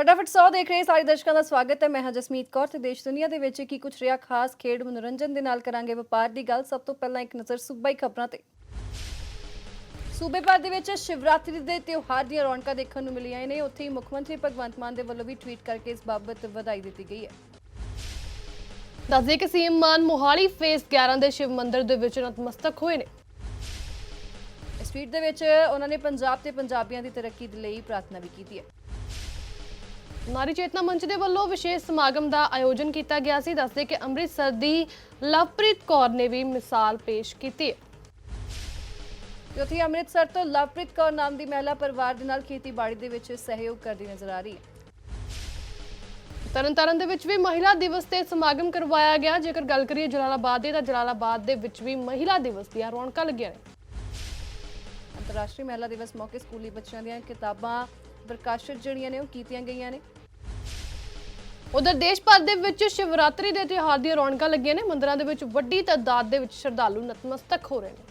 ਫਟਾਫਟ ਸੌ ਦੇਖ ਰਹੇ ਸਾਰੇ ਦਰਸ਼ਕਾਂ ਦਾ ਸਵਾਗਤ ਹੈ ਮੈਂ ਹਾਂ ਜਸਮੀਤ ਕੌਰ ਤੇ ਦੇਸ਼ ਦੁਨੀਆ ਦੇ ਵਿੱਚ ਕੀ ਕੁਝ ਰਿਹਾ ਖਾਸ ਖੇਡ ਮਨੋਰੰਜਨ ਦੇ ਨਾਲ ਕਰਾਂਗੇ ਵਪਾਰ ਦੀ ਗੱਲ ਸਭ ਤੋਂ ਪਹਿਲਾਂ ਇੱਕ ਨਜ਼ਰ ਸੂਬਾਈ ਖਬਰਾਂ ਤੇ ਸੂਬੇ ਭਰ ਦੇ ਵਿੱਚ ਸ਼ਿਵਰਾਤਰੀ ਦੇ ਤਿਉਹਾਰ ਦੀਆਂ ਰੌਣਕਾਂ ਦੇਖਣ ਨੂੰ ਮਿਲੀਆਂ ਨੇ ਉੱਥੇ ਹੀ ਮੁੱਖ ਮੰਤਰੀ ਭਗਵੰਤ ਮਾਨ ਦੇ ਵੱਲੋਂ ਵੀ ਟਵੀਟ ਕਰਕੇ ਇਸ ਬਾਬਤ ਵਧਾਈ ਦਿੱਤੀ ਗਈ ਹੈ ਦੱਸਦੇ ਕਿ ਸੀਐਮ ਮਾਨ ਮੋਹਾਲੀ ਫੇਸ 11 ਦੇ ਸ਼ਿਵ ਮੰਦਿਰ ਦੇ ਵਿੱਚ ਨਤਮਸਤਕ ਹੋਏ ਨੇ ਇਸ ਟਵੀਟ ਦੇ ਵਿੱਚ ਉਹਨਾਂ ਨੇ ਪੰਜਾਬ ਤੇ ਪੰਜਾਬੀਆਂ ਦੀ ਤਰੱਕੀ ਦੇ ਲਈ ਪ੍ਰਾਰਥਨਾ ਵੀ ਕੀਤੀ ਹੈ ਨਾਰੀ ਚੇਤਨਾ ਮੰਚ ਦੇ ਵੱਲੋਂ ਵਿਸ਼ੇਸ਼ ਸਮਾਗਮ ਦਾ ਆਯੋਜਨ ਕੀਤਾ ਗਿਆ ਸੀ। ਦੱਸਦੇ ਕਿ ਅੰਮ੍ਰਿਤਸਰ ਦੀ ਲਵਪ੍ਰੀਤ ਕੌਰ ਨੇ ਵੀ ਮਿਸਾਲ ਪੇਸ਼ ਕੀਤੀ। ਹੈ ਅੰਮ੍ਰਿਤਸਰ ਤੋਂ ਲਵਪ੍ਰੀਤ ਕੌਰ ਨਾਮ ਦੀ ਮਹਿਲਾ ਪਰਿਵਾਰ ਦੇ ਨਾਲ ਖੇਤੀਬਾੜੀ ਦੇ ਵਿੱਚ ਸਹਿਯੋਗ ਕਰਦੀ ਨਜ਼ਰ ਆ ਰਹੀ ਹੈ। ਤਰਨਤਾਰਨ ਦੇ ਵਿੱਚ ਵੀ ਮਹਿਲਾ ਦਿਵਸ ਤੇ ਸਮਾਗਮ ਕਰਵਾਇਆ ਗਿਆ। ਜੇਕਰ ਗੱਲ ਕਰੀਏ ਜਲਾਲਾਬਾਦ ਦੀ, ਤਾਂ ਜਲਾਲਾਬਾਦ ਦੇ ਵਿੱਚ ਵੀ ਮਹਿਲਾ ਦਿਵਸ ਦੀਆਂ ਰੌਣਕਾਂ ਲੱਗੀਆਂ ਨੇ। ਅੰਤਰਰਾਸ਼ਟਰੀ ਮਹਿਲਾ ਦਿਵਸ ਮੌਕੇ ਸਕੂਲੀ ਬੱਚਿਆਂ ਦੀਆਂ ਕਿਤਾਬਾਂ ਪ੍ਰਕਾਸ਼ਿਤ ਜਿਹੜੀਆਂ ਨੇ, ਉਹ ਕੀਤੀਆਂ ਗਈਆਂ ਨੇ। ਉਧਰ ਦੇਸ਼ ਭਰ ਦੇ ਵਿੱਚ ਸ਼ਿਵਰਾਤਰੀ ਦੇ ਤਿਉਹਾਰ ਦੀਆਂ ਰੌਣਕਾਂ ਲੱਗੀਆਂ ਨੇ। ਮੰਦਰਾਂ ਦੇ ਵਿੱਚ ਵੱਡੀ ਤਾਦਾਦ ਦੇ ਵਿੱਚ ਸ਼ਰਧਾਲੂ ਨਤਮਸਤਕ ਹੋ ਰਹੇ ਨੇ।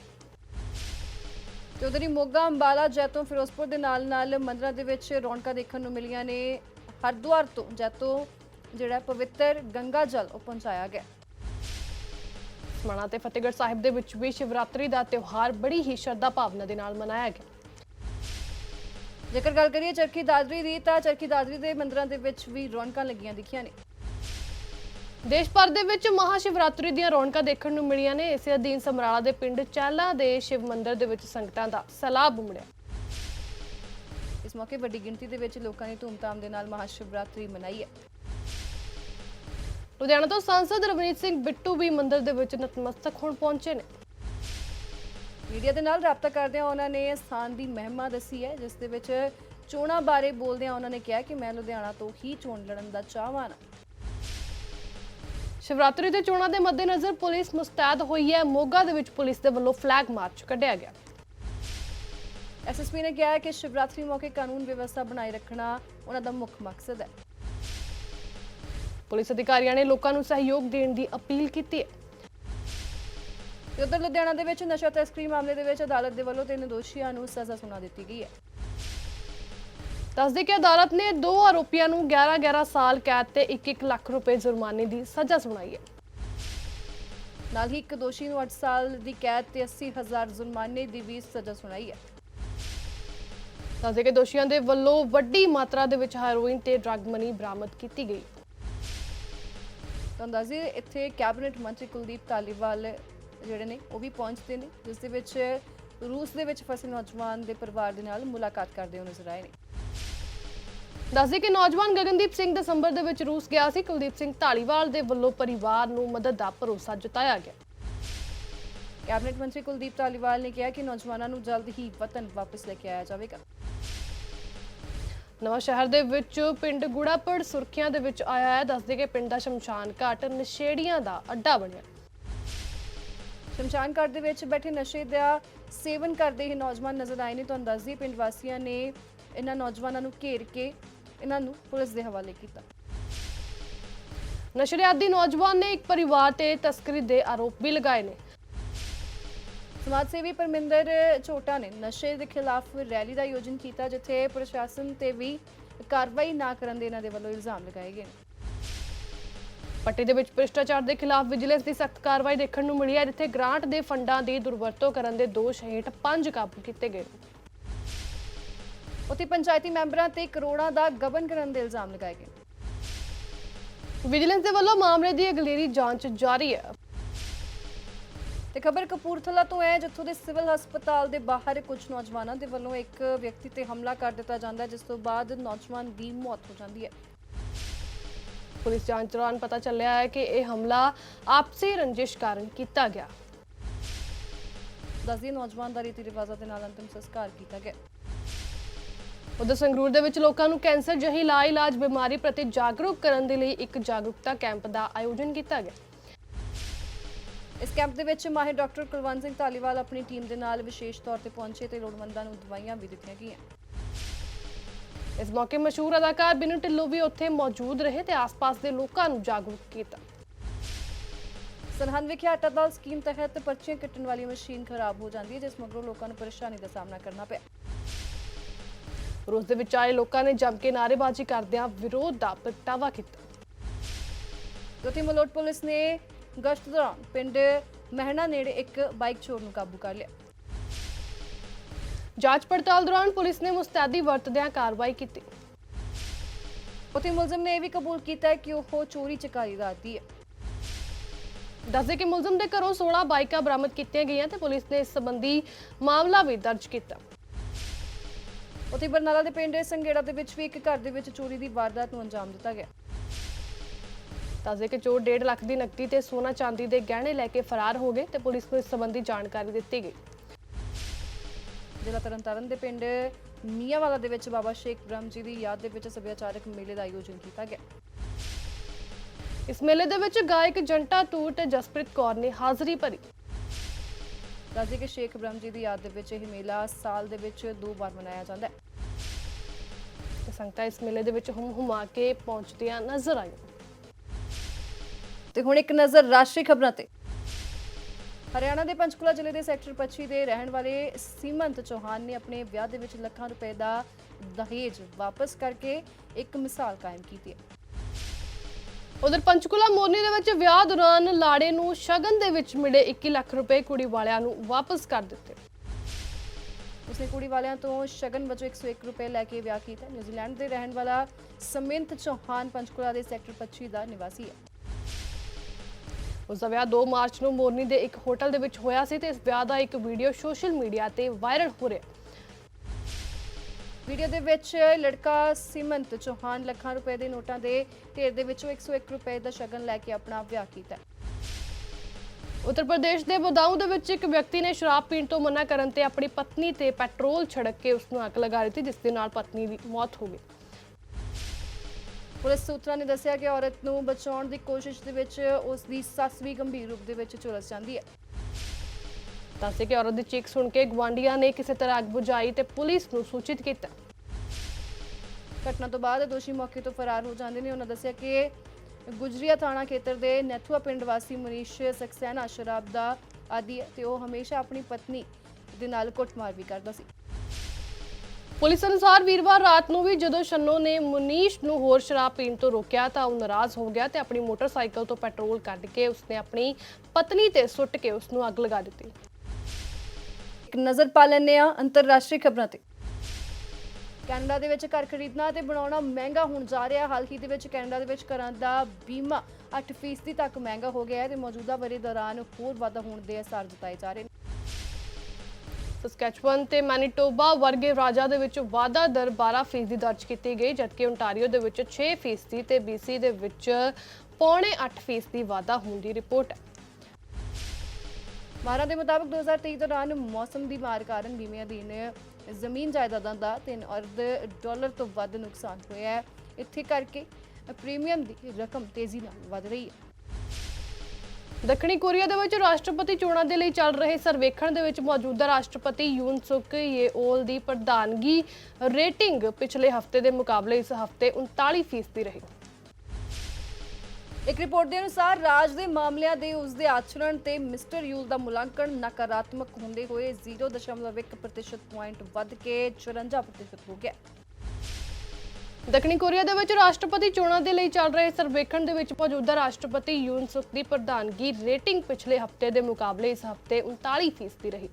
ਤੇ ਉਧਰ ਹੀ ਮੋਗਾ ਅੰਬਾਲਾ, ਜੈਤੋਂ, ਫਿਰੋਜ਼ਪੁਰ ਦੇ ਨਾਲ ਨਾਲ ਮੰਦਰਾਂ ਦੇ ਵਿੱਚ ਰੌਣਕਾਂ ਦੇਖਣ ਨੂੰ ਮਿਲੀਆਂ ਨੇ। ਹਰਿਦੁਆਰ ਤੋਂ ਜੈਤੋਂ, ਜਿਹੜਾ ਪਵਿੱਤਰ ਗੰਗਾ ਜਲ ਉਹ ਪਹੁੰਚਾਇਆ ਗਿਆ। ਸਮਾਣਾ ਤੇ ਫਤਿਹਗੜ੍ਹ ਸਾਹਿਬ ਦੇ ਵਿੱਚ ਵੀ ਸ਼ਿਵਰਾਤਰੀ ਦਾ ਤਿਉਹਾਰ ਬੜੀ ਹੀ ਸ਼ਰਧਾ ਭਾਵਨਾ ਦੇ ਨਾਲ ਮਨਾਇਆ ਗਿਆ। ਜੇਕਰ ਗੱਲ ਕਰੀਏ ਚਰਖੀ ਦਾਦਰੀ ਦੀ, ਤਾਂ ਚਰਖੀ ਦਾਦਰੀ ਦੇ ਮੰਦਰਾਂ ਦੇ ਵਿੱਚ ਵੀ ਰੌਣਕਾਂ ਲੱਗੀਆਂ ਦਿਖੀਆਂ ਨੇ। ਦੇਸ਼ ਭਰ ਦੇ ਵਿੱਚ ਮਹਾਸ਼ਿਵਰਾਤਰੀ ਦੀਆਂ ਰੌਣਕਾਂ ਦੇਖਣ ਨੂੰ ਮਿਲੀਆਂ ਨੇ। ਇਸੇ ਅਧੀਨ ਸਮਰਾਲਾ ਦੇ ਪਿੰਡ ਚਾਲਾ ਦੇ ਸ਼ਿਵ ਮੰਦਿਰ ਦੇ ਵਿੱਚ ਸੰਗਤਾਂ ਦਾ ਸਲਾਬ ਉਮੜਿਆ। ਇਸ ਮੌਕੇ ਵੱਡੀ ਗਿਣਤੀ ਦੇ ਵਿੱਚ ਲੋਕਾਂ ਨੇ ਧੂਮਧਾਮ ਦੇ ਨਾਲ ਮਹਾਸ਼ਿਵਰਾਤਰੀ ਮਨਾਈ ਹੈ। ਲੁਧਿਆਣਾ ਤੋਂ ਸੰਸਦ ਰਵਨੀਤ ਸਿੰਘ ਬਿੱਟੂ ਵੀ ਮੰਦਿਰ ਦੇ ਵਿੱਚ ਨਤਮਸਤਕ ਹੋਣ ਪਹੁੰਚੇ ਨੇ। ਮੀਡੀਆ ਦੇ ਨਾਲ ਰਾਬਤਾ ਕਰਦਿਆਂ ਉਹਨਾਂ ਨੇ ਸਥਾਨ ਦੀ ਮਹਿਮਾ ਦੱਸੀ ਹੈ, ਜਿਸ ਦੇ ਵਿੱਚ ਚੋਣਾਂ ਬਾਰੇ ਬੋਲਦਿਆਂ ਉਹਨਾਂ ਨੇ ਕਿਹਾ ਕਿ ਮੈਂ ਲੁਧਿਆਣਾ ਤੋਂ ਹੀ ਚੋਣ ਲੜਨ ਦਾ ਚਾਹਵਾਨ ਹਾਂ ਸ਼ਿਵਰਾਤਰੀ ਦੇ ਚੋਣਾਂ ਦੇ ਮੱਦੇਨਜ਼ਰ ਪੁਲਿਸ ਮੁਸਤੈਦ ਹੋਈ ਹੈ, ਮੋਗਾ ਦੇ ਵਿੱਚ ਪੁਲਿਸ ਦੇ ਵੱਲੋਂ ਫਲੈਗ ਮਾਰਚ ਕੱਢਿਆ ਗਿਆ। ਐਸਐਸਪੀ ਨੇ ਕਿਹਾ ਕਿ ਸ਼ਿਵਰਾਤਰੀ ਮੌਕੇ ਕਾਨੂੰਨ ਵਿਵਸਥਾ ਬਣਾਈ ਰੱਖਣਾ ਉਹਨਾਂ ਦਾ ਮੁੱਖ ਮਕਸਦ ਹੈ। ਪੁਲਿਸ ਅਧਿਕਾਰੀਆਂ ਨੇ ਲੋਕਾਂ ਨੂੰ ਸਹਿਯੋਗ ਦੇਣ ਦੀ ਅਪੀਲ ਕੀਤੀ ਹੈ। ਤੇ ਉਧਰ ਲੁਧਿਆਣਾ ਦੇ ਵਿੱਚ ਨਸ਼ਾ ਤਸਕਰੀ ਮਾਮਲੇ ਦੇ ਵਿੱਚ ਅਦਾਲਤ ਦੇ ਵੱਲੋਂ ਤਿੰਨ ਦੋਸ਼ੀਆਂ ਨੂੰ ਸਜ਼ਾ ਸੁਣਾ ਦਿੱਤੀ ਗਈ ਹੈ। ਦੱਸਦੇ ਕਿ ਅਦਾਲਤ ਨੇ ਦੋ ਆਰੋਪੀਆਂ ਨੂੰ 11-11 ਸਾਲ ਕੈਦ ਤੇ 1-1 ਲੱਖ ਰੁਪਏ ਜੁਰਮਾਨੇ ਦੀ ਸਜ਼ਾ ਸੁਣਾਈ ਹੈ। ਨਾਲ ਹੀ ਇੱਕ ਦੋਸ਼ੀ ਨੂੰ 8 ਸਾਲ ਦੀ ਕੈਦ ਤੇ 80000 ਜੁਰਮਾਨੇ ਦੀ ਵੀ ਸਜ਼ਾ ਸੁਣਾਈ ਹੈ। ਦੱਸਦੇ ਕਿ ਦੋਸ਼ੀਆਂ ਦੇ ਵੱਲੋਂ ਵੱਡੀ ਮਾਤਰਾ ਦੇ ਵਿੱਚ ਹੈਰੋਇਨ ਤੇ ਡਰੱਗ ਮਨੀ ਬਰਾਮਦ ਕੀਤੀ ਗਈ। ਤਾਂ ਅੰਦਾਜ਼ੇ ਇੱਥੇ ਕੈਬਨਿਟ ਮੰਤਰੀ ਕੁਲਦੀਪ ਧਾਲੀਵਾਲ ਜਿਹੜੇ ਨੇ, ਉਹ ਵੀ ਪਹੁੰਚਦੇ ਨੇ, ਜਿਸ ਦੇ ਵਿੱਚ ਰੂਸ ਦੇ ਵਿੱਚ ਫਸੇ ਨੌਜਵਾਨ ਦੇ ਪਰਿਵਾਰ ਦੇ ਨਾਲ ਮੁਲਾਕਾਤ ਕਰਦੇ ਹੋਏ ਨਜ਼ਰ ਆਏ ਨੇ। ਦੱਸਦੇ ਕਿ ਨੌਜਵਾਨ ਗਗਨਦੀਪ ਸਿੰਘ ਦਸੰਬਰ ਦੇ ਵਿੱਚ ਰੂਸ ਗਿਆ ਸੀ। ਕੁਲਦੀਪ ਸਿੰਘ ਢਾਲੀਵਾਲ ਦੇ ਵੱਲੋਂ ਪਰਿਵਾਰ ਨੂੰ ਮਦਦ ਦਾ ਭਰੋਸਾ ਜਤਾਇਆ ਗਿਆ। ਕੈਬਨਿਟ ਮੰਤਰੀ ਕੁਲਦੀਪ ਧਾਲੀਵਾਲ ਨੇ ਕਿਹਾ ਕਿ ਨੌਜਵਾਨਾਂ ਨੂੰ ਜਲਦ ਹੀ ਵਤਨ ਵਾਪਸ ਲੈ ਕੇ ਆਇਆ ਜਾਵੇਗਾ। ਨਵਾਂ ਸ਼ਹਿਰ ਦੇ ਵਿੱਚ ਪਿੰਡ ਗੁੜਾਪੜ ਸੁਰਖੀਆਂ ਦੇ ਵਿੱਚ ਆਇਆ ਹੈ। ਦੱਸਦੇ ਕਿ ਪਿੰਡ ਦਾ ਸ਼ਮਸ਼ਾਨ ਘਾਟ ਨਸ਼ੇੜੀਆਂ ਦਾ ਅੱਡਾ ਬਣਿਆ। ਸ਼ਮਸ਼ਾਨ ਘਾਟ ਦੇ ਵਿੱਚ ਬੈਠੇ ਨਸ਼ੇ ਦਾ ਸੇਵਨ ਕਰਦੇ ਇਹ ਨੌਜਵਾਨ ਨਜ਼ਰ ਆਏ ਨੇ। ਤਾਂ ਅੰਦਾਜ਼ੀ ਪਿੰਡ ਵਾਸੀਆਂ ਨੇ ਇਹਨਾਂ ਨੌਜਵਾਨਾਂ ਨੂੰ ਘੇਰ ਕੇ ਇਹਨਾਂ ਨੂੰ ਪੁਲਿਸ ਦੇ ਹਵਾਲੇ ਕੀਤਾ। ਨਸ਼ਰਿਆਤੀ ਨੌਜਵਾਨ ਨੇ ਇੱਕ ਪਰਿਵਾਰ ਤੇ ਤਸਕਰੀ ਦੇ ਆਰੋਪ ਵੀ ਲਗਾਏ ਨੇ। ਸਮਾਜ ਸੇਵੀ ਪਰਮਿੰਦਰ ਛੋਟਾ ਨੇ ਨਸ਼ੇ ਦੇ ਖਿਲਾਫ ਰੈਲੀ ਦਾ ਆਯੋਜਨ ਕੀਤਾ, ਜਿੱਥੇ ਪ੍ਰਸ਼ਾਸਨ ਤੇ ਵੀ ਕਾਰਵਾਈ ਨਾ ਕਰਨ ਦੇ ਇਹਨਾਂ ਦੇ ਵੱਲੋਂ ਇਲਜ਼ਾਮ ਲਗਾਏ ਗਏ ਨੇ। ਪੱਟੀ ਦੇ ਵਿੱਚ ਭ੍ਰਿਸ਼ਟਾਚਾਰ ਦੇ ਖਿਲਾਫ ਵਿਜੀਲੈਂਸ ਦੀ ਸਖਤ ਕਾਰਵਾਈ ਦੇਖਣ ਨੂੰ ਮਿਲੀ ਹੈ, ਜਿੱਥੇ ਗ੍ਰਾਂਟ ਦੇ ਫੰਡਾਂ ਦੀ ਦੁਰਵਰਤੋਂ ਕਰਨ ਦੇ ਦੋਸ਼ ਹੇਠ ਪੰਜ ਕਾਬੂ ਕੀਤੇ ਗਏ ਨੇ। ਪੰਚਾਇਤੀ ਮੈਂਬਰਾਂ ਤੇ ਕਰੋੜਾਂ ਦਾ ਗਬਨ ਕਰਨ ਦੇ ਇਲਜ਼ਾਮ ਲਗਾਏ ਗਏ ਵਿਜੀਲੈਂਸ ਦੇ ਵੱਲੋਂ ਮਾਮਲੇ ਦੀ ਅਗਲੇਰੀ ਜਾਂਚ ਜਾਰੀ ਹੈ। ਤੇ ਖਬਰ ਕਪੂਰਥਲਾ ਤੋਂ ਹੈ, ਜਿੱਥੋਂ ਦੇ ਸਿਵਲ ਹਸਪਤਾਲ ਦੇ ਬਾਹਰ ਕੁਝ ਨੌਜਵਾਨਾਂ ਦੇ ਵੱਲੋਂ ਇੱਕ ਵਿਅਕਤੀ ਤੇ ਹਮਲਾ ਕਰ ਦਿੱਤਾ ਜਾਂਦਾ ਹੈ, ਜਿਸ ਤੋਂ ਬਾਅਦ ਨੌਜਵਾਨ ਦੀ ਮੌਤ ਹੋ ਜਾਂਦੀ ਹੈ। ਪੁਲਿਸ ਜਾਂਚ ਦੌਰਾਨ ਪਤਾ ਚੱਲਿਆ ਹੈ ਕਿ ਇਹ ਹਮਲਾ ਆਪਸੀ ਰੰਜਿਸ਼ ਕਾਰਨ ਕੀਤਾ ਗਿਆ। ਦੱਸਦੀ ਨੌਜਵਾਨ ਦਾ ਰੀਤੀ ਰਿਵਾਜ਼ਾਂ ਦੇ ਨਾਲ ਅੰਤਿਮ ਸੰਸਕਾਰ ਕੀਤਾ ਗਿਆ। ਉਧਰ ਸੰਗਰੂਰ ਦੇ ਵਿੱਚ ਲੋਕਾਂ ਨੂੰ ਕੈਂਸਰ ਜਿਹੀ ਲਾਇਲਾਜ ਬਿਮਾਰੀ ਪ੍ਰਤੀ ਜਾਗਰੂਕ ਕਰਨ ਦੇ ਲਈ ਇੱਕ ਜਾਗਰੂਕਤਾ ਕੈਂਪ ਦਾ ਆਯੋਜਨ ਕੀਤਾ ਗਿਆ। ਇਸ ਕੈਂਪ ਦੇ ਵਿੱਚ ਮਾਹਿਰ ਡਾਕਟਰ ਕੁਲਵੰਤ ਸਿੰਘ ਧਾਲੀਵਾਲ ਆਪਣੀ ਟੀਮ ਦੇ ਨਾਲ ਵਿਸ਼ੇਸ਼ ਤੌਰ ਤੇ ਪਹੁੰਚੇ ਤੇ ਲੋੜਵੰਦਾਂ ਨੂੰ ਦਵਾਈਆਂ ਵੀ ਦਿੱਤੀਆਂ ਗਈਆਂ। ਇਸ ਮੌਕੇ ਮਸ਼ਹੂਰ ਅਦਾਕਾਰ ਬਿਨੂ ਢਿੱਲੋਂ ਵੀ ਉੱਥੇ ਮੌਜੂਦ ਰਹੇ ਤੇ ਆਸ-ਪਾਸ ਦੇ ਲੋਕਾਂ ਨੂੰ ਜਾਗਰੂਕ ਕੀਤਾ। ਸਰਹੰਦ ਵਿਖੇ ਆਟਾ ਦਾਲ ਸਕੀਮ ਤਹਿਤ ਪਰਚੀਆਂ ਕੱਟਣ ਵਾਲੀ ਮਸ਼ੀਨ ਖਰਾਬ ਹੋ ਜਾਂਦੀ ਹੈ ਜਿਸ ਮਗਰੋਂ ਲੋਕਾਂ ਨੂੰ ਪਰੇਸ਼ਾਨੀ ਦਾ ਸਾਹਮਣਾ ਕਰਨਾ ਪਿਆ। ਰੋਸ ਦੇ ਵਿੱਚ ਆਏ ਲੋਕਾਂ ਨੇ ਜੰਮ ਕੇ ਨਾਅਰੇਬਾਜ਼ੀ ਕਰਦਿਆਂ ਵਿਰੋਧ ਦਾ ਪ੍ਰਗਟਾਵਾ ਕੀਤਾ। ਚੌਥੀ ਮਲੋਟ ਪੁਲਿਸ ਨੇ ਗਸ਼ਤ ਦੌਰਾਨ ਪਿੰਡ ਮਹਿਣਾ ਨੇੜੇ ਇੱਕ ਬਾਈਕ ਚੋਰ ਨੂੰ ਕਾਬੂ ਕਰ ਲਿਆ। ਜਾਂਚ ਪੜਤਾਲ ਦੌਰਾਨ ਪੁਲਿਸ ਨੇ ਮੁਸਤੈਦੀ ਵਰਤਦਿਆਂ ਕਾਰਵਾਈ ਕੀਤੀ। ਉਥੇ ਮੁਲਜ਼ਮ ਨੇ ਇਹ ਵੀ ਕਬੂਲ ਕੀਤਾ ਹੈ ਕਿ ਉਹ ਚੋਰੀ ਚਕਾਰੀ ਦਾ ਆਦੀ ਹੈ ਦੱਸਦੇ ਕਿ ਮੁਲਜ਼ਮ ਦੇ ਘਰੋਂ 16 ਬਾਈਕਾਂ ਬਰਾਮਦ ਕੀਤੀਆਂ ਗਈਆਂ ਤੇ ਪੁਲਿਸ ਨੇ ਇਸ ਸੰਬੰਧੀ ਮਾਮਲਾ ਵੀ ਦਰਜ ਕੀਤਾ। ਉਥੇ ਬਰਨਾਲਾ ਦੇ ਪਿੰਡ ਸੰਗੇੜਾ ਦੇ ਵਿੱਚ ਵੀ ਇੱਕ ਘਰ ਦੇ ਵਿੱਚ ਚੋਰੀ ਦੀ ਵਾਰਦਾਤ ਨੂੰ ਅੰਜਾਮ ਦਿੱਤਾ ਗਿਆ। ਦੱਸਦੇ ਕਿ ਚੋਰ 1.5 ਲੱਖ ਦੀ ਨਕਦੀ ਤੇ ਸੋਨਾ ਚਾਂਦੀ ਦੇ ਗਹਿਣੇ ਲੈ ਕੇ ਫਰਾਰ ਹੋ ਗਏ ਤੇ ਪੁਲਿਸ ਨੂੰ ਇਸ ਸੰਬੰਧੀ ਜਾਣਕਾਰੀ ਦਿੱਤੀ ਗਈ। ਜ਼ਿਲ੍ਹਾ ਤਰਨਤਾਰਨ ਦੇ ਪਿੰਡ ਮੀਆਂਵਾਲਾ ਦੇ ਵਿੱਚ ਬਾਬਾ ਸ਼ੇਖ ਬ੍ਰਹਮ ਜੀ ਦੀ ਯਾਦ ਦੇ ਵਿੱਚ ਸੱਭਿਆਚਾਰਕ ਮੇਲੇ ਦਾ ਆਯੋਜਨ ਕੀਤਾ ਗਿਆ। ਇਸ ਮੇਲੇ ਦੇ ਵਿੱਚ ਗਾਇਕ ਜੰਟਾ ਟੂਰ ਜਸਪ੍ਰੀਤ ਕੌਰ ਨੇ ਹਾਜ਼ਰੀ ਭਰੀ। ਦੱਸਦੇ ਕਿ ਸ਼ੇਖ ਬ੍ਰਹਮ ਜੀ ਦੀ ਯਾਦ ਦੇ ਵਿੱਚ ਇਹ ਮੇਲਾ ਸਾਲ ਦੇ ਵਿੱਚ ਦੋ ਵਾਰ ਮਨਾਇਆ ਜਾਂਦਾ ਹੈ। ਤੇ ਸੰਗਤਾਂ ਇਸ ਮੇਲੇ ਦੇ ਵਿੱਚ ਹੁਮ ਹੁਮਾ ਕੇ ਪਹੁੰਚਦੀਆਂ ਨਜ਼ਰ ਆਈਆਂ। ਤੇ ਹੁਣ ਇੱਕ ਨਜ਼ਰ ਰਾਸ਼ਟਰੀ ਖਬਰਾਂ ਤੇ। ਹਰਿਆਣਾ ਦੇ ਪੰਚਕੂਲਾ ਜ਼ਿਲ੍ਹੇ ਦੇ ਸੈਕਟਰ 25 ਦੇ ਰਹਿਣ ਵਾਲੇ ਸੀਮੰਤ ਚੌਹਾਨ ਨੇ ਆਪਣੇ ਵਿਆਹ ਦੇ ਵਿੱਚ ਲੱਖਾਂ ਰੁਪਏ ਦਾ ਦਹੇਜ ਵਾਪਸ ਕਰਕੇ ਇੱਕ ਮਿਸਾਲ ਕਾਇਮ ਕੀਤੀ ਹੈ। ਉਧਰ ਪੰਚਕੂਲਾ ਮੋਰਨੀ ਦੇ ਵਿੱਚ ਵਿਆਹ ਦੌਰਾਨ ਲਾੜੇ ਨੂੰ ਸ਼ਗਨ ਦੇ ਵਿੱਚ ਮਿਲੇ 21 ਲੱਖ ਰੁਪਏ ਕੁੜੀ ਵਾਲਿਆਂ ਨੂੰ ਵਾਪਸ ਕਰ ਦਿੱਤੇ। ਉਸਨੇ ਕੁੜੀ ਵਾਲਿਆਂ ਤੋਂ ਸ਼ਗਨ ਵਜੋਂ 101 ਰੁਪਏ ਲੈ ਕੇ ਵਿਆਹ ਕੀਤਾ। ਨਿਊਜ਼ੀਲੈਂਡ ਦੇ ਰਹਿਣ ਵਾਲਾ ਸਮਿੰਤ ਚੌਹਾਨ ਪੰਚਕੂਲਾ ਦੇ ਸੈਕਟਰ 25 ਦਾ ਨਿਵਾਸੀ ਹੈ। ਉਸ ਦਾ ਵਿਆਹ 2 ਮਾਰਚ ਨੂੰ ਮੋਰਨੀ ਦੇ ਇੱਕ ਹੋਟਲ ਦੇ ਵਿੱਚ ਹੋਇਆ ਸੀ ਤੇ ਇਸ ਵਿਆਹ ਦਾ ਇੱਕ ਵੀਡੀਓ ਸੋਸ਼ਲ ਮੀਡੀਆ ਤੇ ਵਾਇਰਲ ਹੋ ਰਿਹਾ ਵੀਡੀਓ ਦੇ ਵਿੱਚ ਲੜਕਾ ਸਿਮੰਤ ਚੌਹਾਨ ਲੱਖਾਂ ਰੁਪਏ ਦੇ ਨੋਟਾਂ ਦੇ ਢੇਰ ਦੇ ਵਿੱਚੋਂ 101 ਰੁਪਏ ਦਾ ਸ਼ਗਨ ਲੈ ਕੇ ਆਪਣਾ ਵਿਆਹ ਕੀਤਾ ਉੱਤਰ ਪ੍ਰਦੇਸ਼ ਦੇ ਬਦਾਊਂ ਦੇ ਵਿੱਚ ਇੱਕ ਵਿਅਕਤੀ ਨੇ ਸ਼ਰਾਬ ਪੀਣ ਤੋਂ ਮਨਾ ਕਰਨ ਤੇ ਆਪਣੀ ਪਤਨੀ ਤੇ ਪੈਟਰੋਲ ਛੜਕ ਕੇ ਉਸ ਨੂੰ ਅੱਗ ਲਗਾ ਦਿੱਤੀ, ਜਿਸ ਦੇ ਨਾਲ ਪਤਨੀ ਦੀ ਮੌਤ ਹੋ ਗਈ। ਪੁਲਿਸ ਸੂਤਰਾਂ ਨੇ ਦੱਸਿਆ ਕਿ ਔਰਤ ਨੂੰ ਬਚਾਉਣ ਦੀ ਕੋਸ਼ਿਸ਼ ਦੇ ਵਿੱਚ ਉਸ ਦੀ ਸੱਸ ਵੀ ਗੰਭੀਰ ਰੂਪ ਦੇ ਵਿੱਚ ਝੁਲਸ ਜਾਂਦੀ ਹੈ। ਦੱਸਦੇ ਕਿ ਔਰਤ ਦੀ ਚੀਕ ਸੁਣ ਕੇ ਗਵਾਂਡੀਆਂ ਨੇ ਕਿਸੇ ਤਰ੍ਹਾਂ ਅੱਗ ਬੁਝਾਈ ਤੇ ਪੁਲਿਸ ਨੂੰ ਸੂਚਿਤ ਕੀਤਾ। ਘਟਨਾ ਤੋਂ ਬਾਅਦ ਦੋਸ਼ੀ ਮੌਕੇ ਤੋਂ ਫਰਾਰ ਹੋ ਜਾਂਦੇ ਨੇ। ਉਹਨਾਂ ਦੱਸਿਆ ਕਿ ਗੁਜਰੀਆ ਥਾਣਾ ਖੇਤਰ ਦੇ ਨੈਥੂਆ ਪਿੰਡ ਵਾਸੀ ਮਨੀਸ਼ ਸਕਸੈਨਾ ਸ਼ਰਾਬ ਦਾ ਆਦੀ ਹੈ ਤੇ ਉਹ ਹਮੇਸ਼ਾ ਆਪਣੀ ਪਤਨੀ ਦੇ ਨਾਲ ਕੁੱਟਮਾਰ ਵੀ ਕਰਦਾ ਸੀ। ਪੁਲਿਸ ਅਨੁਸਾਰ ਵੀਰਵਾਰ ਰਾਤ ਨੂੰ ਵੀ ਜਦੋਂ ਸ਼ੰਨੋ ਨੇ ਮੁਨੀਸ਼ ਨੂੰ ਹੋਰ ਸ਼ਰਾਬ ਪੀਣ ਤੋਂ ਰੋਕਿਆ ਤਾਂ ਉਹ ਨਾਰਾਜ਼ ਹੋ ਗਿਆ ਤੇ ਆਪਣੀ ਮੋਟਰਸਾਈਕਲ ਤੋਂ ਪੈਟਰੋਲ ਕੱਢ ਕੇ ਉਸਨੇ ਆਪਣੀ ਪਤਨੀ ਤੇ ਸੁੱਟ ਕੇ ਉਸ ਨੂੰ ਅੱਗ ਲਗਾ ਦਿੱਤੀ। ਇੱਕ ਨਜ਼ਰ ਪਾ ਲੈਂਦੇ ਆ ਅੰਤਰਰਾਸ਼ਟਰੀ ਖਬਰਾਂ ਤੇ। ਕੈਨੇਡਾ ਦੇ ਵਿੱਚ ਘਰ ਖਰੀਦਣਾ ਤੇ ਬਣਾਉਣਾ ਮਹਿੰਗਾ ਹੋਣ ਜਾ ਰਿਹਾ, ਹਾਲ ਹੀ ਦੇ ਵਿੱਚ ਕੈਨੇਡਾ ਦੇ ਵਿੱਚ ਘਰਾਂ ਦਾ ਬੀਮਾ 8% ਤੱਕ ਮਹਿੰਗਾ ਹੋ ਗਿਆ ਹੈ ਤੇ ਮੌਜੂਦਾ ਵਰੇ ਦੌਰਾਨ ਹੋਰ ਵਾਧਾ ਹੋਣ ਦੇ ਅਸਾਰ ਜਤਾਏ ਜਾ ਰਹੇ ਨੇ। ਸਸਕੈਚੁਅਨ ਤੇ ਮੈਨੀਟੋਬਾ ਵਰਗੇ ਰਾਜਾਂ ਦੇ ਵਿੱਚ ਵਾਧਾ ਦਰ 12% ਦਰਜ ਕੀਤੀ ਗਈ, ਜਦਕਿ ਓਨਟਾਰੀਓ ਦੇ ਵਿੱਚ 6% ਤੇ BC ਦੇ ਵਿੱਚ ਪੌਣੇ 8% ਦੀ ਵਾਧਾ ਹੋਣ ਦੀ ਰਿਪੋਰਟ ਹੈ। ਮਾਹਰਾਂ ਦੇ ਮੁਤਾਬਕ 2023 ਦੌਰਾਨ ਮੌਸਮ ਦੀ ਮਾਰ ਕਾਰਨ ਬੀਮੇ ਅਧੀਨ ਜ਼ਮੀਨ ਜਾਇਦਾਦਾਂ ਦਾ 3 ਅਰਬ ਡਾਲਰ ਤੋਂ ਵੱਧ ਨੁਕਸਾਨ ਹੋਇਆ ਹੈ। ਇੱਥੇ ਕਰਕੇ ਪ੍ਰੀਮੀਅਮ ਦੀ ਰਕਮ ਤੇਜ਼ੀ ਨਾਲ ਵਧ ਰਹੀ ਹੈ। ਦੱਖਣੀ ਕੋਰੀਆ ਦੇ ਵਿੱਚ ਰਾਸ਼ਟਰਪਤੀ ਚੋਣਾਂ ਦੇ ਲਈ ਚੱਲ ਰਹੇ ਸਰਵੇਖਣ ਦੇ ਵਿੱਚ ਮੌਜੂਦਾ ਰਾਸ਼ਟਰਪਤੀ ਯੂਨ ਸੁਕ ਯੇਓਲ ਦੀ ਪ੍ਰਧਾਨਗੀ ਰੇਟਿੰਗ ਪਿਛਲੇ ਹਫ਼ਤੇ ਦੇ ਮੁਕਾਬਲੇ ਇਸ ਹਫ਼ਤੇ 39% ਰਹੀ। ਇੱਕ ਰਿਪੋਰਟ ਦੇ ਅਨੁਸਾਰ ਰਾਜ ਦੇ ਮਾਮਲਿਆਂ ਦੇ ਉਸ ਦੇ ਆਚਰਣ ਤੇ ਮਿਸਟਰ ਯੂਲ ਦਾ ਮੁਲਾਂਕਣ ਨਕਾਰਾਤਮਕ ਹੁੰਦੇ ਹੋਏ 0.1% ਪੁਆਇੰਟ ਵੱਧ ਕੇ 54% ਹੋ ਗਿਆ। ਦੱਖਣੀ ਕੋਰੀਆ ਦੇ ਵਿੱਚ ਰਾਸ਼ਟਰਪਤੀ ਚੋਣਾਂ ਦੇ ਲਈ ਚੱਲ ਰਹੇ ਸਰਵੇਖਣ ਦੇ ਵਿੱਚ ਮੌਜੂਦਾ ਰਾਸ਼ਟਰਪਤੀ ਯੂਨ ਸੁਕ ਦੀ ਪ੍ਰਧਾਨਗੀ ਰੇਟਿੰਗ ਪਿਛਲੇ ਹਫ਼ਤੇ ਦੇ ਮੁਕਾਬਲੇ ਇਸ ਹਫ਼ਤੇ 39% ਦੀ ਰਹੀ।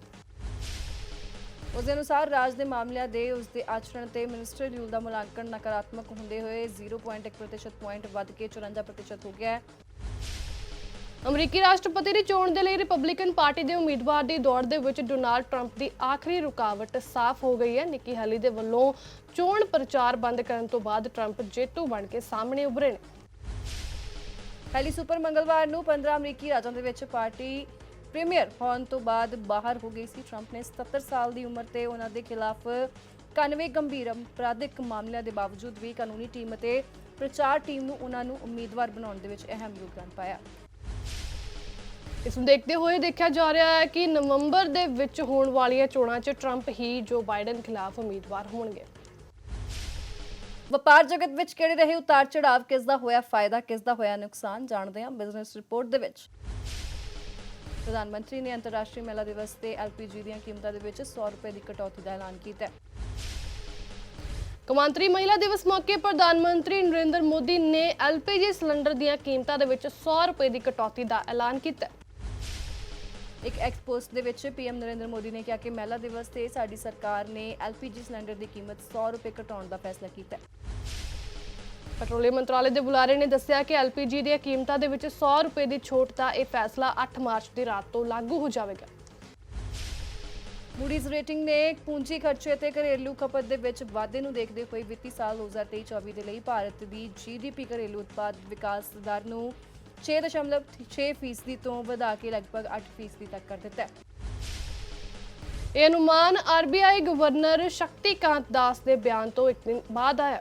ਉਸ ਦੇ ਅਨੁਸਾਰ ਰਾਜ ਦੇ ਮਾਮਲਿਆਂ ਦੇ ਉਸ ਦੇ ਆਚਰਣ ਤੇ ਮਿਨਿਸਟਰ ਯੂਲ ਦਾ ਮੁਲਾਂਕਣ ਨਕਾਰਾਤਮਕ ਹੁੰਦੇ ਹੋਏ 0.1% ਪੁਆਇੰਟ ਵੱਧ ਕੇ 54% ਹੋ ਗਿਆ ਹੈ। ਅਮਰੀਕੀ ਰਾਸ਼ਟਰਪਤੀ ਦੀ ਚੋਣ ਦੇ ਲਈ ਰਿਪਬਲਿਕਨ ਪਾਰਟੀ ਦੇ ਉਮੀਦਵਾਰ ਦੀ ਦੌੜ ਦੇ ਵਿੱਚ ਡੋਨਾਲਡ ਟਰੰਪ ਦੀ ਆਖਰੀ ਰੁਕਾਵਟ ਸਾਫ਼ ਹੋ ਗਈ ਹੈ। ਨਿੱਕੀ ਹੈਲੀ ਦੇ ਵੱਲੋਂ ਚੋਣ ਪ੍ਰਚਾਰ ਬੰਦ ਕਰਨ ਤੋਂ ਬਾਅਦ ਟਰੰਪ ਜੇਤੂ ਬਣ ਕੇ ਸਾਹਮਣੇ ਉਭਰੇ ਨੇ। ਹੈਲੀ ਸੁਪਰ ਮੰਗਲਵਾਰ ਨੂੰ 15 ਅਮਰੀਕੀ ਰਾਜਾਂ ਦੇ ਵਿੱਚ ਪਾਰਟੀ ਪ੍ਰੀਮੀਅਰ ਹੋਣ ਤੋਂ ਬਾਅਦ ਬਾਹਰ ਹੋ ਗਈ ਸੀ। ਟਰੰਪ ਨੇ 77 ਸਾਲ ਦੀ ਉਮਰ ਤੇ ਉਹਨਾਂ ਦੇ ਖਿਲਾਫ 91 ਗੰਭੀਰ ਅਪਰਾਧਿਕ ਮਾਮਲਿਆਂ ਦੇ ਬਾਵਜੂਦ ਵੀ ਕਾਨੂੰਨੀ ਟੀਮ ਅਤੇ ਪ੍ਰਚਾਰ ਟੀਮ ਨੂੰ ਉਹਨਾਂ ਨੂੰ ਉਮੀਦਵਾਰ ਬਣਾਉਣ ਦੇ ਵਿੱਚ ਅਹਿਮ ਯੋਗਦਾਨ ਪਾਇਆ। ਇਸ ਨੂੰ ਦੇਖਦੇ ਹੋਏ ਦੇਖਿਆ ਜਾ ਰਿਹਾ ਹੈ ਕਿ ਨਵੰਬਰ ਦੇ ਵਿੱਚ ਹੋਣ ਵਾਲੀਆਂ ਚੋਣਾਂ 'ਚ ਟਰੰਪ ਹੀ ਜੋ ਬਾਈਡਨ ਖਿਲਾਫ ਉਮੀਦਵਾਰ ਹੋਣਗੇ। ਵਪਾਰ ਜਗਤ ਵਿੱਚ ਕਿਹੜੇ ਰਹੇ ਉਤਾਰ ਚੜਾਵ ਕਿਸ ਦਾ ਹੋਇਆ ਫਾਇਦਾ ਕਿਸ ਦਾ ਹੋਇਆ ਨੁਕਸਾਨ ਜਾਣਦੇ ਹਾਂ ਬਿਜ਼ਨਸ ਰਿਪੋਰਟ ਦੇ ਵਿੱਚ। ਪ੍ਰਧਾਨ ਮੰਤਰੀ ਨੇ ਅੰਤਰਰਾਸ਼ਟਰੀ ਮਹਿਲਾ ਦਿਵਸ ਤੇ ਐਲਪੀਜੀ ਦੀਆਂ ਕੀਮਤਾਂ ਦੇ ਵਿੱਚ 100 ਰੁਪਏ ਦੀ ਕਟੌਤੀ ਦਾ ਐਲਾਨ ਕੀਤਾ ਹੈ। ਕੌਮਾਂਤਰੀ ਮਹਿਲਾ ਦਿਵਸ ਮੌਕੇ ਪ੍ਰਧਾਨ ਮੰਤਰੀ ਨਰਿੰਦਰ ਮੋਦੀ ਨੇ ਐਲਪੀਜੀ ਸਿਲੰਡਰ ਦੀਆਂ ਕੀਮਤਾਂ ਦੇ ਵਿੱਚ 100 ਰੁਪਏ ਦੀ ਕਟੌਤੀ ਦਾ ਐਲਾਨ ਕੀਤਾ ਹੈ। ਇੱਕ ਐਕਸਪੋਸਟ ਦੇ ਵਿੱਚ ਪੀਐਮ ਨਰਿੰਦਰ ਮੋਦੀ ਨੇ ਕਿਹਾ ਕਿ ਮਹਿਲਾ ਦਿਵਸ ਤੇ ਸਾਡੀ ਸਰਕਾਰ ਨੇ ਐਲਪੀਜੀ ਸਿਲੰਡਰ ਦੀ ਕੀਮਤ 100 ਰੁਪਏ ਘਟਾਉਣ ਦਾ ਫੈਸਲਾ ਕੀਤਾ ਹੈ। ਪੈਟਰੋਲੀਅਮ ਮੰਤਰਾਲੇ ਦੇ ਬੁਲਾਰੇ ਨੇ ਦੱਸਿਆ ਕਿ ਐਲਪੀਜੀ ਦੀਆਂ ਕੀਮਤਾਂ ਦੇ ਵਿੱਚ 100 ਰੁਪਏ ਦੀ ਛੋਟ ਦਾ ਇਹ ਫੈਸਲਾ 8 ਮਾਰਚ ਦੀ ਰਾਤ ਤੋਂ ਲਾਗੂ ਹੋ ਜਾਵੇਗਾ। ਮੂਡੀਜ਼ ਰੇਟਿੰਗ ਨੇ ਪੂੰਜੀ ਖਰਚੇ ਅਤੇ ਘਰੇਲੂ ਖਪਤ ਦੇ ਵਿੱਚ ਵਾਧੇ ਨੂੰ ਦੇਖਦੇ ਹੋਏ ਵਿੱਤੀ ਸਾਲ 2023-24 ਦੇ ਲਈ ਭਾਰਤ ਦੀ ਜੀਡੀਪੀ ਘਰੇਲੂ ਉਤਪਾਦ ਵਿਕਾਸ ਦਰ ਨੂੰ 6.6 ਫੀਸਦੀ ਤੋਂ ਵਧਾ ਕੇ ਲਗਭਗ 8 ਫੀਸਦੀ ਤੱਕ ਕਰ ਦਿੱਤਾ ਹੈ। ਇਹ ਅਨੁਮਾਨ ਆਰਬੀਆਈ ਗਵਰਨਰ ਸ਼ਕਤੀਕਾਂਤ ਦਾਸ ਦੇ ਬਿਆਨ ਤੋਂ ਇੱਕ ਦਿਨ ਬਾਅਦ ਆਇਆ।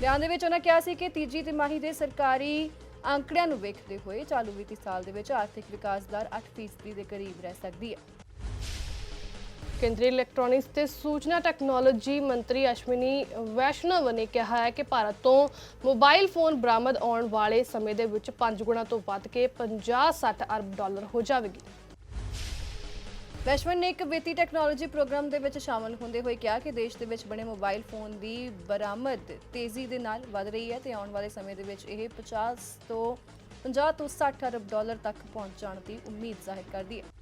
ਬਿਆਨ ਦੇ ਵਿੱਚ ਉਹਨਾਂ ਕਿਹਾ ਸੀ ਕਿ ਤੀਜੀ ਤਿਮਾਹੀ ਦੇ ਸਰਕਾਰੀ ਅੰਕੜਿਆਂ ਨੂੰ ਵੇਖਦੇ ਹੋਏ ਚਾਲੂ ਵਿੱਤੀ ਸਾਲ ਦੇ ਵਿੱਚ ਆਰਥਿਕ ਵਿਕਾਸ ਦਰ 8 ਫੀਸਦੀ ਦੇ ਕਰੀਬ ਰਹਿ ਸਕਦੀ ਹੈ। ਕੇਂਦਰੀ ਇਲੈਕਟ੍ਰੋਨਿਕਸ ਤੇ ਸੂਚਨਾ ਟੈਕਨੋਲੋਜੀ ਮੰਤਰੀ ਅਸ਼ਵਨੀ ਵੈਸ਼ਨਵ ਨੇ ਕਿਹਾ ਹੈ ਕਿ ਭਾਰਤ ਤੋਂ ਮੋਬਾਈਲ ਫੋਨ ਬਰਾਮਦ ਆਉਣ ਵਾਲੇ ਸਮੇਂ ਦੇ ਵਿੱਚ 5 ਗੁਣਾ ਤੋਂ ਵੱਧ ਕੇ 50-60 ਅਰਬ ਡਾਲਰ ਹੋ ਜਾਵੇਗੀ। ਵੈਸ਼ਵਨ ਨੇ ਇੱਕ ਵਿੱਤੀ ਟੈਕਨੋਲੋਜੀ ਪ੍ਰੋਗਰਾਮ ਦੇ ਵਿੱਚ ਸ਼ਾਮਲ ਹੁੰਦੇ ਹੋਏ ਕਿਹਾ ਕਿ ਦੇਸ਼ ਦੇ ਵਿੱਚ ਬਣੇ ਮੋਬਾਈਲ ਫੋਨ ਦੀ ਬਰਾਮਦ ਤੇਜ਼ੀ ਦੇ ਨਾਲ ਵੱਧ ਰਹੀ ਹੈ ਤੇ ਆਉਣ ਵਾਲੇ ਸਮੇਂ ਦੇ ਵਿੱਚ ਇਹ 50 ਤੋਂ 50 ਤੋਂ 60 ਅਰਬ ਡਾਲਰ ਤੱਕ ਪਹੁੰਚ ਜਾਣ ਦੀ ਉਮੀਦ ਜ਼ਾਹਿਰ ਕਰਦੀ ਹੈ।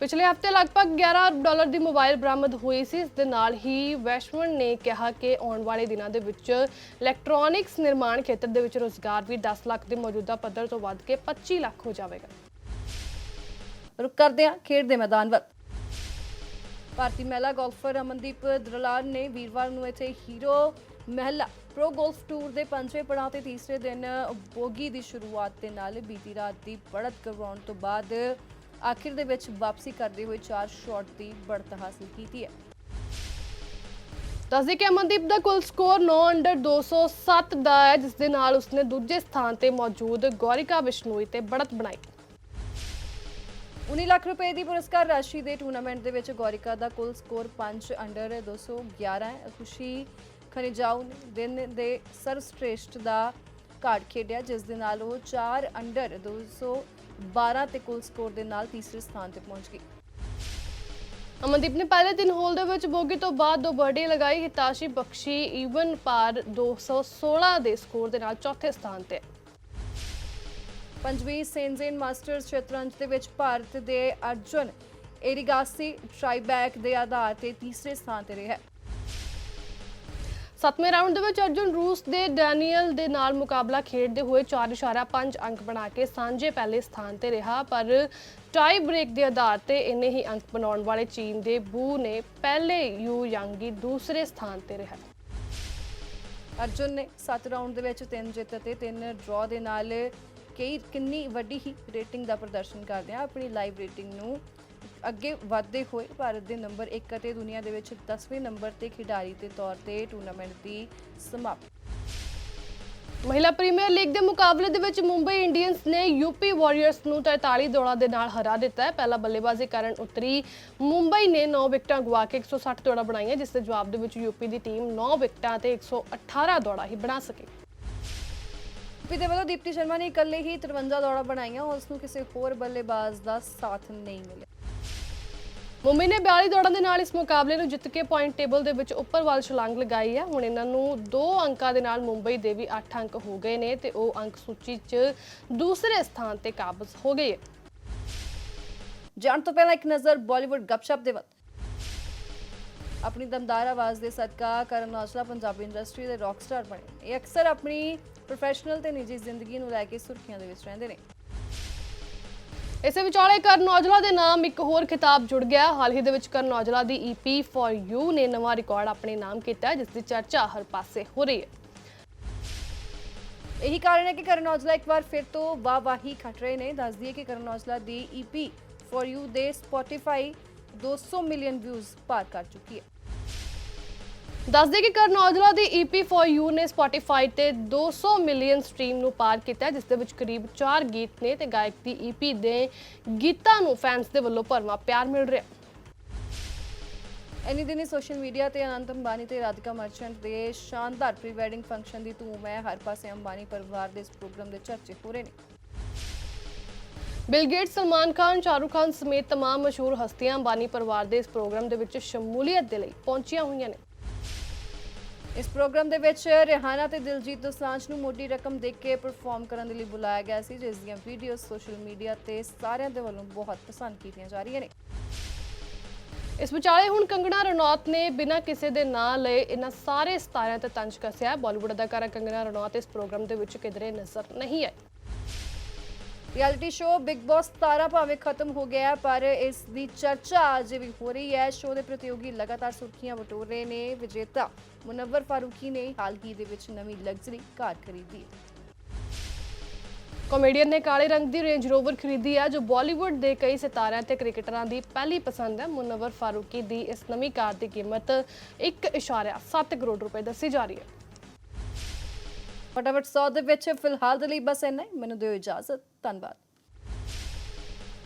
ਪਿਛਲੇ ਹਫ਼ਤੇ ਲਗਭਗ 11 ਡਾਲਰ ਦੀ ਮੋਬਾਈਲ ਬਰਾਮਦ ਹੋਈ ਸੀ। ਇਸ ਦੇ ਨਾਲ ਹੀ ਵੈਸ਼ਵਨ ਨੇ ਕਿਹਾ ਕਿ ਆਉਣ ਵਾਲੇ ਦਿਨਾਂ ਦੇ ਵਿੱਚ ਇਲੈਕਟ੍ਰੋਨਿਕਸ ਨਿਰਮਾਣ ਖੇਤਰ ਦੇ ਵਿੱਚ ਰੋਜ਼ਗਾਰ ਵੀ 10 ਲੱਖ ਦੇ ਮੌਜੂਦਾ ਪੱਧਰ ਤੋਂ ਵੱਧ ਕੇ 25 ਲੱਖ ਹੋ ਜਾਵੇਗਾ। ਰੁਕ ਕਰਦੇ ਹਾਂ ਖੇਡ ਦੇ ਮੈਦਾਨ ਵੱਲ। ਭਾਰਤੀ ਮਹਿਲਾ ਗੋਲਫਰ ਅਮਨਦੀਪ ਦਰਲਾਲ ਨੇ ਵੀਰਵਾਰ ਨੂੰ ਇੱਥੇ ਹੀਰੋ ਮਹਿਲਾ ਪ੍ਰੋ ਗੋਲਫ ਟੂਰ ਦੇ ਪੰਜਵੇਂ ਪੜਾਅ ਤੇ ਤੀਸਰੇ ਦਿਨ ਬੋਗੀ ਦੀ ਸ਼ੁਰੂਆਤ ਦੇ ਨਾਲ ਬੀਤੀ ਰਾਤ ਦੀ ਬੜਤ ਕਰਵਾਉਣ ਤੋਂ ਬਾਅਦ ਆਖਿਰ ਦੇ ਵਿੱਚ ਵਾਪਸੀ ਕਰਦੇ ਹੋਏ ਚਾਰ ਸ਼ਾਟ ਦੀ ਬੜਤ ਹਾਸਲ ਕੀਤੀ ਹੈ। ਦੱਸਦੇ ਕਿ ਅਮਨਦੀਪ ਦਾ ਕੁੱਲ ਸਕੋਰ 9 ਅੰਡਰ 207 ਦਾ ਹੈ, ਜਿਸ ਦੇ ਨਾਲ ਉਸਨੇ ਦੂਜੇ ਸਥਾਨ ਤੇ ਮੌਜੂਦ ਗੌਰਿਕਾ ਬਿਸ਼ਨੋਈ ਤੇ ਬੜਤ ਬਣਾਈ। 19 ਲੱਖ ਰੁਪਏ ਦੀ ਪੁਰਸਕਾਰ ਰਾਸ਼ੀ ਦੇ ਟੂਰਨਾਮੈਂਟ ਦੇ ਵਿੱਚ ਗੌਰਿਕਾ ਦਾ ਕੁੱਲ ਸਕੋਰ 5 ਅੰਡਰ 211 ਹੈ। ਖੁਸ਼ੀ ਖਨਿਜਾਊ ਨੇ ਦਿਨ ਦੇ ਸਰਵਸ਼੍ਰੇਸ਼ਟ ਦਾ ਕਾਰਡ ਖੇਡਿਆ, ਜਿਸ ਦੇ ਨਾਲ ਉਹ 4 ਅੰਡਰ 212 ਤੇ ਕੁੱਲ ਸਕੋਰ ਦੇ ਨਾਲ ਤੀਸਰੇ ਸਥਾਨ ਤੇ ਪਹੁੰਚ ਗਈ। ਅਮਨਦੀਪ ਨੇ ਪਹਿਲੇ ਤਿੰਨ ਹੋਲ ਦੇ ਵਿੱਚ ਬੋਗੀ ਤੋਂ ਬਾਅਦ ਦੋ ਬਰਡੀ ਲਗਾਈ। ਹਿਤਾਸ਼ੀ ਬਖਸ਼ੀ ਈਵਨ ਪਾਰ 216 ਦੇ ਸਕੋਰ ਦੇ ਨਾਲ ਚੌਥੇ ਸਥਾਨ ਤੇ। ਪੰਜਵੀਂ ਸੇਨਜ਼ੇਨ ਮਾਸਟਰਸ ਸ਼ਤਰੰਜ ਦੇ ਵਿੱਚ ਭਾਰਤ ਦੇ ਅਰਜੁਨ ਏਰੀਗਾਸੀ ਟ੍ਰਾਈਬੈਕ ਦੇ ਆਧਾਰ ਤੇ ਤੀਸਰੇ ਸਥਾਨ ਤੇ ਰਿਹਾ ਸੱਤਵੇਂ ਰਾਊਂਡ ਦੇ ਵਿੱਚ ਅਰਜੁਨ ਰੂਸ ਦੇ ਡੈਨੀਅਲ ਦੇ ਨਾਲ ਮੁਕਾਬਲਾ ਖੇਡਦੇ ਹੋਏ 4.5 ਅੰਕ ਬਣਾ ਕੇ ਸਾਂਝੇ ਪਹਿਲੇ ਸਥਾਨ ਤੇ ਰਿਹਾ, ਪਰ ਟਾਈ ਬ੍ਰੇਕ ਦੇ ਆਧਾਰ ਤੇ ਇੰਨੇ ਹੀ ਅੰਕ ਬਣਾਉਣ ਵਾਲੇ ਚੀਨ ਦੇ ਬੂ ਨੇ ਪਹਿਲੇ ਯੂ ਯਾਂਗੀ ਦੂਸਰੇ ਸਥਾਨ ਤੇ ਰਿਹਾ। ਅਰਜੁਨ ਨੇ 7 ਰਾਊਂਡ ਦੇ ਵਿੱਚ 3 ਜਿੱਤ ਅਤੇ 3 ਡਰਾਅ ਦੇ ਨਾਲ ਕਈ, ਕਿੰਨੀ ਵੱਡੀ ਹੀ ਰੇਟਿੰਗ ਦਾ ਪ੍ਰਦਰਸ਼ਨ ਕਰਦੇ ਆ ਆਪਣੀ ਲਾਈਵ ਰੇਟਿੰਗ ਨੂੰ ਅੱਗੇ ਵਧਦੇ ਹੋਏ ਭਾਰਤ ਦੇ ਨੰਬਰ 1 ਅਤੇ ਦੁਨੀਆ ਦੇ ਵਿੱਚ 10ਵੇਂ ਨੰਬਰ ਤੇ ਖਿਡਾਰੀ ਦੇ ਤੌਰ ਤੇ ਟੂਰਨਾਮੈਂਟ ਦੀ ਸਮਾਪਤੀ। ਮਹਿਲਾ ਪ੍ਰੀਮੀਅਰ ਲੀਗ ਦੇ ਮੁਕਾਬਲੇ ਦੇ ਵਿੱਚ ਮੁੰਬਈ ਇੰਡੀਅਨਸ ਨੇ ਯੂਪੀ ਵਾਰੀਅਰਸ ਨੂੰ 43 ਦੌੜਾਂ ਦੇ ਨਾਲ ਹਰਾ ਦਿੱਤਾ ਹੈ। ਪਹਿਲਾ ਬੱਲੇਬਾਜ਼ੀ ਕਾਰਨ ਉਤਰੀ ਮੁੰਬਈ ਨੇ 9 ਵਿਕਟਾਂ ਗਵਾ ਕੇ 160 ਦੌੜਾਂ ਬਣਾਈਆਂ, ਜਿਸ ਦੇ ਜਵਾਬ ਦੇ ਵਿੱਚ ਯੂਪੀ ਦੀ ਟੀਮ 9 ਵਿਕਟਾਂ ਤੇ 118 ਦੌੜਾਂ ਹੀ ਬਣਾ ਸਕੀ। ਯੂਪੀ ਦੇ ਵੱਲੋਂ ਦੀਪਤੀ ਸ਼ਰਮਾ ਨੇ ਇਕੱਲੇ ਹੀ 53 ਦੌੜਾਂ ਬਣਾਈਆਂ, ਉਸ ਨੂੰ ਕਿਸੇ ਹੋਰ ਬੱਲੇਬਾਜ਼ ਦਾ ਸਾਥ ਨਹੀਂ ਮਿਲਿਆ। ਮੁੰਬਈ ਨੇ 42 ਦੌੜਾਂ ਦੇ ਨਾਲ ਇਸ ਮੁਕਾਬਲੇ ਨੂੰ ਜਿੱਤ ਕੇ ਪੁਆਇੰਟ ਟੇਬਲ ਦੇ ਵਿੱਚ ਉੱਪਰ ਵੱਲ ਛਲਾਂਗ ਲਗਾਈ ਹੈ। ਹੁਣ ਇਹਨਾਂ ਨੂੰ 2 ਅੰਕਾਂ ਦੇ ਨਾਲ ਮੁੰਬਈ ਦੇ ਵੀ 8 ਅੰਕ ਹੋ ਗਏ ਨੇ ਤੇ ਉਹ ਅੰਕ ਸੂਚੀ 'ਚ ਦੂਸਰੇ ਸਥਾਨ ਤੇ ਕਾਬਜ਼ ਹੋ ਗਈ ਹੈ। ਜਾਣ ਤੋਂ ਪਹਿਲਾਂ ਇੱਕ ਨਜ਼ਰ ਬਾਲੀਵੁੱਡ ਗੱਪਸ਼ਪ ਦੇ ਵੱਲ। ਆਪਣੀ ਦਮਦਾਰ ਆਵਾਜ਼ ਦੇ ਸਦਕਾ ਕਰਨ ਔਜਲਾ ਪੰਜਾਬੀ ਇੰਡਸਟਰੀ ਦੇ ਰੌਕਸਟਾਰ ਬਣੇ। ਇਹ ਅਕਸਰ ਆਪਣੀ ਪ੍ਰੋਫੈਸ਼ਨਲ ਤੇ ਨਿੱਜੀ ਜ਼ਿੰਦਗੀ ਨੂੰ ਲੈ ਕੇ ਸੁਰਖੀਆਂ ਦੇ ਵਿੱਚ ਰਹਿੰਦੇ ਨੇ। ਇਸੇ ਵਿਚਾਲੇ ਕਰਨ ਔਜਲਾ ਦੇ ਨਾਮ ਇੱਕ ਹੋਰ ਖਿਤਾਬ ਜੁੜ ਗਿਆ। ਹਾਲ ਹੀ ਦੇ ਵਿੱਚ ਕਰਨ ਔਜਲਾ ਦੀ EP ਫॉर ਯੂ ਨੇ ਨਵਾਂ ਰਿਕਾਰਡ ਆਪਣੇ ਨਾਮ ਕੀਤਾ ਜਿਸ ਦੀ ਚਰਚਾ ਹਰ ਪਾਸੇ ਹੋ ਰਹੀ ਹੈ। ਇਹੀ ਕਾਰਨ ਹੈ ਕਿ ਕਰਨ ਔਜਲਾ ਇੱਕ ਵਾਰ ਫਿਰ ਤੋਂ ਵਾਹਵਾਹੀ ਖੱਟ ਰਹੇ ਨੇ। ਦੱਸ ਦਈਏ ਕਿ ਕਰਨ ਔਜਲਾ ਦੀ EP ਫॉर ਯੂ ਦੇ Spotify 200 ਮਿਲੀਅਨ ਵਿਊਜ਼ ਪਾਰ ਕਰ ਚੁੱਕੀ ਹੈ। ਦੱਸਦੇ ਕਿ ਕਰਨ ਔਜਲਾ ਦੀ EP for You ਨੇ Spotify ਤੇ 200 ਮਿਲੀਅਨ ਸਟ੍ਰੀਮ ਨੂੰ ਪਾਰ ਕੀਤਾ ਹੈ, ਜਿਸ ਦੇ ਵਿੱਚ ਕਰੀਬ 4 ਗੀਤ ਨੇ ਤੇ ਗਾਇਕ ਦੀ EP ਦੇ ਗੀਤਾਂ ਨੂੰ ਫੈਨਸ ਦੇ ਵੱਲੋਂ ਭਰਵਾਂ ਪਿਆਰ ਮਿਲ ਰਿਹਾ। ਹੈ। ਦਿਨੀ ਸੋਸ਼ਲ ਮੀਡੀਆ ਤੇ ਅਨੰਤ ਅੰਬਾਨੀ ਤੇ ਰਾਧਿਕਾ ਮਰਚੈਂਟ ਦੇ ਸ਼ਾਨਦਾਰ ਪ੍ਰੀ ਵੈਡਿੰਗ ਫੰਕਸ਼ਨ ਦੀ ਧੂਮ ਹੈ। ਹਰ ਪਾਸੇ ਅੰਬਾਨੀ ਪਰਿਵਾਰ ਦੇ ਇਸ ਪ੍ਰੋਗਰਾਮ ਦੇ ਚਰਚੇ ਹੋ ਰਹੇ ਨੇ। ਬਿਲ ਗੇਟਸ ਸਲਮਾਨ ਖਾਨ ਸ਼ਾਹਰੁਖ ਖਾਨ ਸਮੇਤ तमाम ਮਸ਼ਹੂਰ ਹਸਤੀਆਂ ਅੰਬਾਨੀ ਪਰਿਵਾਰ ਦੇ ਇਸ ਪ੍ਰੋਗਰਾਮ ਦੇ ਵਿੱਚ ਸ਼ਮੂਲੀਅਤ ਦੇ ਲਈ ਪਹੁੰਚੀਆਂ ਹੋਈਆਂ ਨੇ। ਇਸ ਪ੍ਰੋਗਰਾਮ ਦੇ ਵਿੱਚ ਰਿਹਾਨਾ ਤੇ ਦਿਲਜੀਤ ਦੋਸਾਂਝ ਨੂੰ ਮੋਟੀ ਰਕਮ ਦੇ ਕੇ ਪਰਫਾਰਮ ਕਰਨ ਦੇ ਲਈ ਬੁਲਾਇਆ ਗਿਆ ਸੀ, ਜਿਸ ਦੀਆਂ ਵੀਡੀਓ ਸੋਸ਼ਲ ਮੀਡੀਆ ਤੇ ਸਾਰਿਆਂ ਦੇ ਵੱਲੋਂ ਬਹੁਤ ਪਸੰਦ ਕੀਤੀਆਂ ਜਾ ਰਹੀਆਂ ਨੇ। ਇਸ ਵਿਚਾਲੇ ਹੁਣ ਕੰਗਣਾ ਰਣੌਤ ਨੇ ਬਿਨਾਂ ਕਿਸੇ ਦੇ ਨਾਂ ਲਏ ਇਹਨਾਂ ਸਾਰੇ ਸਤਾਰਿਆਂ ਤੇ ਤੰਜ ਕੱਸਿਆ। ਬਾਲੀਵੁੱਡ ਅਦਾਕਾਰਾ ਕੰਗਣਾ ਰਣੌਤ ਇਸ ਪ੍ਰੋਗਰਾਮ ਦੇ ਵਿੱਚ ਕਿਧਰੇ ਨਜ਼ਰ ਨਹੀਂ ਆਈ ਰਿਐਲਿਟੀ ਸ਼ੋਅ ਬਿਗ ਬੌਸ 17 ਭਾਵੇਂ ਖਤਮ ਹੋ ਗਿਆ ਪਰ ਇਸ ਦੀ ਚਰਚਾ ਅਜੇ ਵੀ ਹੋ ਰਹੀ ਹੈ। ਸ਼ੋਅ ਦੇ ਪ੍ਰਤੀਯੋਗੀ ਲਗਾਤਾਰ ਸੁਰਖੀਆਂ ਬਟੋਰ ਰਹੇ ਨੇ ਵਿਜੇਤਾ ਮੁਨੱਵਰ ਫਾਰੂਕੀ ਨੇ ਹਾਲ ਹੀ ਦੇ ਵਿੱਚ ਨਵੀਂ ਲਗਜ਼ਰੀ ਕਾਰ ਖਰੀਦੀ ਹੈ। ਕਾਮੇਡੀਅਨ ਨੇ ਕਾਲੇ ਰੰਗ ਦੀ ਰੇਂਜ ਰੋਵਰ ਖਰੀਦੀ ਹੈ, ਜੋ ਬਾਲੀਵੁੱਡ ਦੇ ਕਈ ਸਿਤਾਰਿਆਂ ਤੇ ਕ੍ਰਿਕਟਰਾਂ ਦੀ ਪਹਿਲੀ ਪਸੰਦ ਹੈ। ਮੁਨੱਵਰ ਫਾਰੂਕੀ ਦੀ ਇਸ ਨਵੀਂ ਕਾਰ ਦੀ ਕੀਮਤ 1.7 ਕਰੋੜ ਰੁਪਏ ਦੱਸੀ ਜਾ ਰਹੀ ਹੈ। ਫਟਾਫਟ ਸੌ ਦੇ ਵਿੱਚ ਫਿਲਹਾਲ ਦੇ ਲਈ ਬਸ ਇੰਨਾ ਹੀ। ਮੈਨੂੰ ਦਿਓ ਇਜਾਜ਼ਤ। ਧੰਨਵਾਦ।